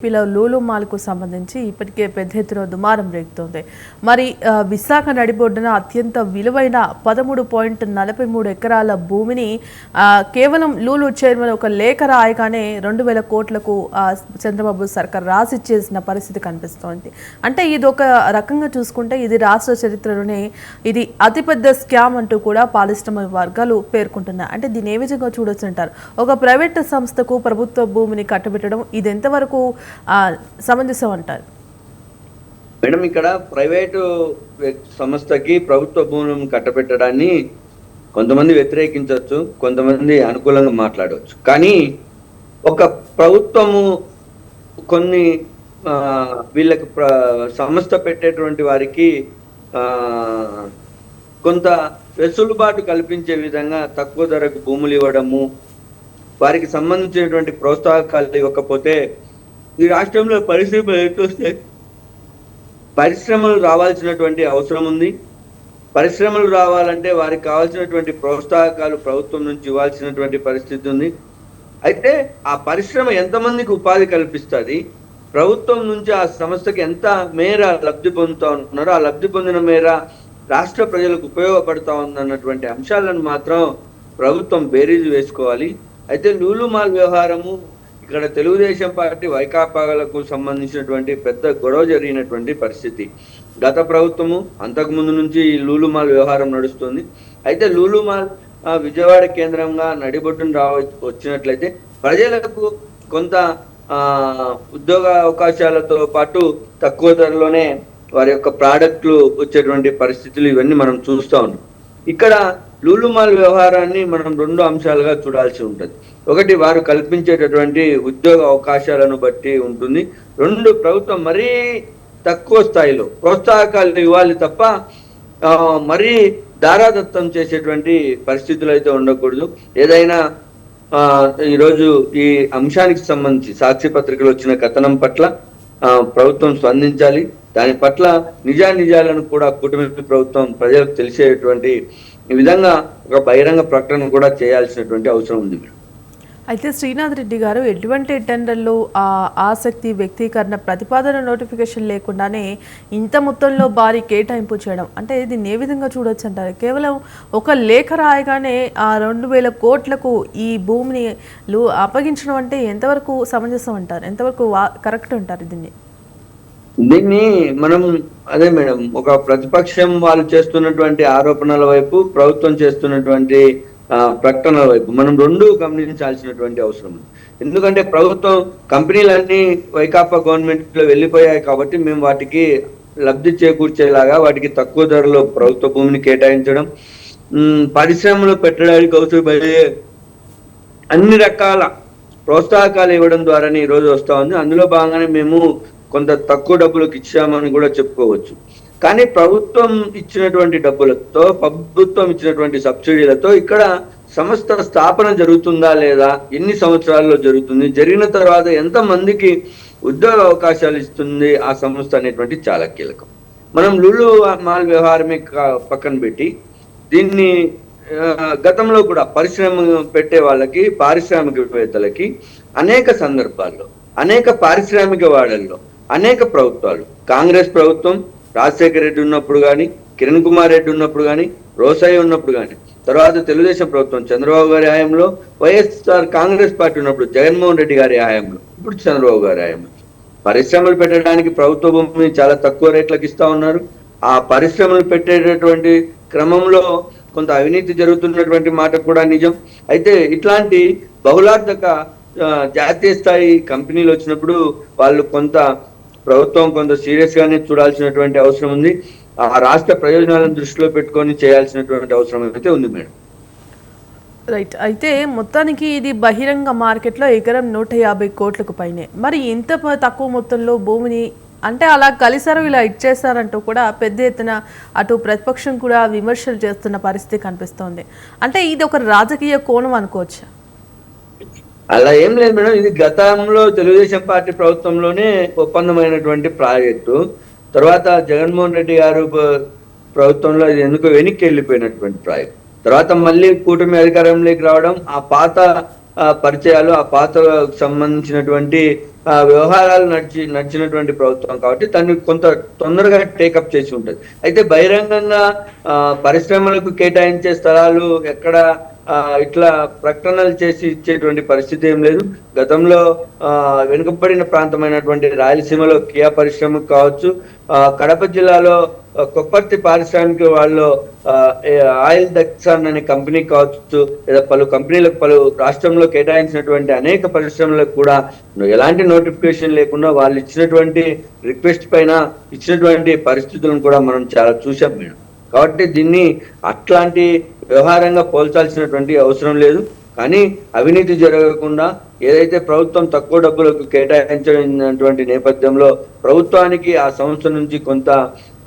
ఏపీలో లూలు మాల్కు సంబంధించి ఇప్పటికే పెద్ద ఎత్తున దుమారం రేగుతోంది. మరి విశాఖ నడిబొడ్డున అత్యంత విలువైన పదమూడు పాయింట్ నలభై మూడు ఎకరాల భూమిని కేవలం లూలు చైర్మన్ ఒక లేఖ రాయగానే రెండు వేల కోట్లకు చంద్రబాబు సర్కార్ రాసిచ్చేసిన పరిస్థితి కనిపిస్తోంది. అంటే ఇది ఒక రకంగా చూసుకుంటే ఇది రాష్ట్ర చరిత్రలోనే ఇది అతిపెద్ద స్కామ్ అంటూ కూడా పారిశ్రామిక వర్గాలు పేర్కొంటున్నాయి. అంటే దీన్ని ఏ విధంగా చూడొచ్చు అంటారు? ఒక ప్రైవేట్ సంస్థకు ప్రభుత్వ భూమిని కట్టబెట్టడం ఇది ఎంతవరకు సమంజసం అంటారు. మేడం ఇక్కడ ప్రైవేటు సంస్థకి ప్రభుత్వ భూములను కట్టబెట్టడాన్ని కొంతమంది వ్యతిరేకించవచ్చు కొంతమంది అనుకూలంగా మాట్లాడవచ్చు. కానీ ఒక ప్రభుత్వము కొన్ని ఆ, వీళ్ళకి సంస్థ పెట్టేటువంటి వారికి కొంత వెసులుబాటు కల్పించే విధంగా తక్కువ ధరకు భూములు ఇవ్వడము వారికి సంబంధించినటువంటి ప్రోత్సాహకాలు ఇవ్వకపోతే ఈ రాష్ట్రంలో పరిశ్రమలు ఎట్లొస్తాయి పరిశ్రమలు రావాల్సినటువంటి అవసరం ఉంది. పరిశ్రమలు రావాలంటే వారికి కావాల్సినటువంటి ప్రోత్సాహకాలు ప్రభుత్వం నుంచి ఇవ్వాల్సినటువంటి పరిస్థితి ఉంది. అయితే ఆ పరిశ్రమ ఎంతమందికి ఉపాధి కల్పిస్తుంది? ప్రభుత్వం నుంచి ఆ సంస్థకి ఎంత మేర లబ్ధి పొందుతా ఉంటున్నారో ఆ లబ్ధి పొందిన మేర రాష్ట్ర ప్రజలకు ఉపయోగపడతా ఉందన్నటువంటి అంశాలను మాత్రం ప్రభుత్వం బేరీజు వేసుకోవాలి. అయితే లూలు మాల్ వ్యవహారము ఇక్కడ తెలుగుదేశం పార్టీ వైకాపాలకు సంబంధించినటువంటి పెద్ద గొడవ జరిగినటువంటి పరిస్థితి. గత ప్రభుత్వము అంతకు ముందు నుంచి ఈ లూలుమాల్ వ్యవహారం నడుస్తుంది. అయితే లూలుమాల్ ఆ, విజయవాడ కేంద్రంగా నడిబొట్టును రావ వచ్చినట్లయితే ప్రజలకు కొంత ఆ ఉద్యోగ అవకాశాలతో పాటు తక్కువ ధరలోనే వారి యొక్క ప్రాడక్ట్లు వచ్చేటువంటి పరిస్థితులు ఇవన్నీ మనం చూస్తా ఉన్నాం. ఇక్కడ లూలుమాల్ వ్యవహారాన్ని మనం రెండు అంశాలుగా చూడాల్సి ఉంటుంది. ఒకటి వారు కల్పించేటటువంటి ఉద్యోగ అవకాశాలను బట్టి ఉంటుంది. రెండు ప్రభుత్వం మరీ తక్కువ స్థాయిలో ప్రోత్సాహకాలు ఇవ్వాలి తప్ప మరీ దారాదత్తం చేసేటువంటి పరిస్థితులు అయితే ఉండకూడదు. ఏదైనా ఈరోజు ఈ అంశానికి సంబంధించి సాక్షి పత్రికలు వచ్చిన కథనం పట్ల ప్రభుత్వం స్పందించాలి. దాని పట్ల నిజానిజాలను కూడా కూటమి ప్రభుత్వం ప్రజలకు తెలిసేటువంటి విధంగా ఒక బహిరంగ ప్రకటన కూడా చేయాల్సినటువంటి అవసరం ఉంది అయితే శ్రీనాథ్ రెడ్డి గారు ఎటువంటి టెండర్లు ఆ ఆసక్తి వ్యక్తీకరణ ప్రతిపాదన నోటిఫికేషన్ లేకుండానే ఇంత మొత్తంలో భారీ కేటాయింపు చేయడం అంటే దీన్ని ఏ విధంగా చూడొచ్చు అంటారు? కేవలం ఒక లేఖ రాయగానే ఆ రెండు వేల కోట్లకు ఈ భూమిని అప్పగించడం అంటే ఎంతవరకు సమంజసం అంటారు? ఎంతవరకు కరెక్ట్ అంటారు దీన్ని? దీన్ని మనం అదే మేడం ఒక ప్రతిపక్షం వాళ్ళు చేస్తున్నటువంటి ఆరోపణల వైపు ప్రభుత్వం చేస్తున్నటువంటి ప్రకటనల వైపు మనం రెండు గమనించాల్సినటువంటి అవసరం ఎందుకంటే ప్రభుత్వం కంపెనీలన్నీ వైకాపా గవర్నమెంట్లో వెళ్ళిపోయాయి కాబట్టి మేము వాటికి లబ్ధి చేకూర్చేలాగా వాటికి తక్కువ ధరలో ప్రభుత్వ భూమిని కేటాయించడం పరిశ్రమలు పెట్టడానికి అవసరమయ్యే అన్ని రకాల ప్రోత్సాహకాలు ఇవ్వడం ద్వారానే ఈ రోజు ఉంది. అందులో భాగంగానే మేము కొంత తక్కువ డబ్బులకు ఇచ్చామని కూడా చెప్పుకోవచ్చు. కానీ ప్రభుత్వం ఇచ్చినటువంటి డబ్బులతో ప్రభుత్వం ఇచ్చినటువంటి సబ్సిడీలతో ఇక్కడ సంస్థ స్థాపన జరుగుతుందా లేదా ఎన్ని సంవత్సరాల్లో జరుగుతుంది జరిగిన తర్వాత ఎంత మందికి ఉద్యోగ అవకాశాలు ఇస్తుంది ఆ సంస్థ అనేటువంటి చాలా కీలకం. మనం లులు మాల్ వ్యవహారమే పక్కన పెట్టి దీన్ని గతంలో కూడా పరిశ్రమ పెట్టే వాళ్ళకి పారిశ్రామికవేత్తలకి అనేక సందర్భాల్లో అనేక పారిశ్రామిక వాడల్లో అనేక ప్రభుత్వాలు. కాంగ్రెస్ ప్రభుత్వం రాజశేఖర రెడ్డి ఉన్నప్పుడు కానీ కిరణ్ కుమార్ రెడ్డి ఉన్నప్పుడు కానీ రోసాయి ఉన్నప్పుడు కానీ తర్వాత తెలుగుదేశం ప్రభుత్వం చంద్రబాబు గారి హయాంలో వైఎస్ఆర్ కాంగ్రెస్ పార్టీ ఉన్నప్పుడు జగన్మోహన్ రెడ్డి గారి హయాంలో ఇప్పుడు చంద్రబాబు గారి హయాంలో. పరిశ్రమలు పెట్టడానికి ప్రభుత్వ భూమిని చాలా తక్కువ రేట్లకు ఇస్తా ఉన్నారు. ఆ పరిశ్రమలు పెట్టేటటువంటి క్రమంలో కొంత అవినీతి జరుగుతున్నటువంటి మాట కూడా నిజం. అయితే ఇట్లాంటి బహుళార్థక జాతీయ స్థాయి కంపెనీలు వచ్చినప్పుడు వాళ్ళు కొంత ప్రభుత్వం కొంత సీరియస్ గానే చూడాల్సినటువంటి అవసరం ఉంది. ఆ రాష్ట్ర ప్రయోజనాలను దృష్టిలో పెట్టుకొని చేయాల్సినటువంటి అవసరం అయితే ఉంది మేడం. రైట్. అయితే మొత్తానికి ఇది బహిరంగ మార్కెట్లో ఎకరం నూట యాభై కోట్లకు పైనే. మరి ఇంత తక్కువ మొత్తంలో భూమిని అంటే అలా కలిసారు ఇలా ఇచ్చేస్తారంటూ కూడా పెద్ద ఎత్తున అటు ప్రతిపక్షం కూడా విమర్శలు చేస్తున్న పరిస్థితి కనిపిస్తోంది. అంటే ఇది ఒక రాజకీయ కోణం అనుకోవచ్చు? అలా ఏం లేదు మేడం. ఇది గతంలో తెలుగుదేశం పార్టీ ప్రభుత్వంలోనే ఒప్పందమైనటువంటి ప్రాజెక్టు. తర్వాత జగన్మోహన్ రెడ్డి గారు ప్రభుత్వంలో ఇది ఎందుకు వెనక్కి వెళ్ళిపోయినటువంటి ప్రాజెక్ట్. తర్వాత మళ్ళీ కూటమి అధికారంలోకి రావడం ఆ పాత పరిచయాలు ఆ పాత సంబంధించినటువంటి వ్యవహారాలు నడిచి నడిచినటువంటి ప్రభుత్వం కాబట్టి దాన్ని కొంత తొందరగా టేకప్ చేసి ఉంటుంది. అయితే బహిరంగంగా పరిశ్రమలకు కేటాయించే స్థలాలు ఎక్కడ ఇట్లా ప్రకటనలు చేసి ఇచ్చేటువంటి పరిస్థితి ఏం లేదు. గతంలో ఆ, వెనుకబడిన ప్రాంతమైనటువంటి రాయలసీమలో కియా పరిశ్రమ కావచ్చు ఆ, కడప జిల్లాలో కొప్పర్తి పారిశ్రామిక వాళ్ళు ఆ, ఆయిల్ దక్సాన్ అనే కంపెనీ కావచ్చు లేదా పలు కంపెనీలకు పలు రాష్ట్రంలో కేటాయించినటువంటి అనేక పరిశ్రమలకు కూడా ఎలాంటి నోటిఫికేషన్ లేకుండా వాళ్ళు ఇచ్చినటువంటి రిక్వెస్ట్ పైన ఇచ్చినటువంటి పరిస్థితులను కూడా మనం చాలా చూసాం మేడం. కాబట్టి దీన్ని అట్లాంటి వ్యవహారంగా పోల్చాల్సినటువంటి అవసరం లేదు. కానీ అవినీతి జరగకుండా ఏదైతే ప్రభుత్వం తక్కువ డబ్బులకు కేటాయించినటువంటి నేపథ్యంలో ప్రభుత్వానికి ఆ సంస్థ నుంచి కొంత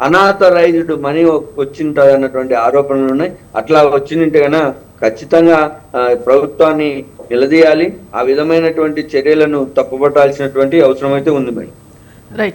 అనాథరైజ్డ్ మనీ వచ్చింటది అన్నటువంటి ఆరోపణలు ఉన్నాయి. అట్లా వచ్చింటే గన ఖచ్చితంగా ప్రభుత్వాన్ని నిలదీయాలి. ఆ విధమైనటువంటి చర్యలను తప్పుపట్టాల్సినటువంటి అవసరం అయితే ఉంది మేడం.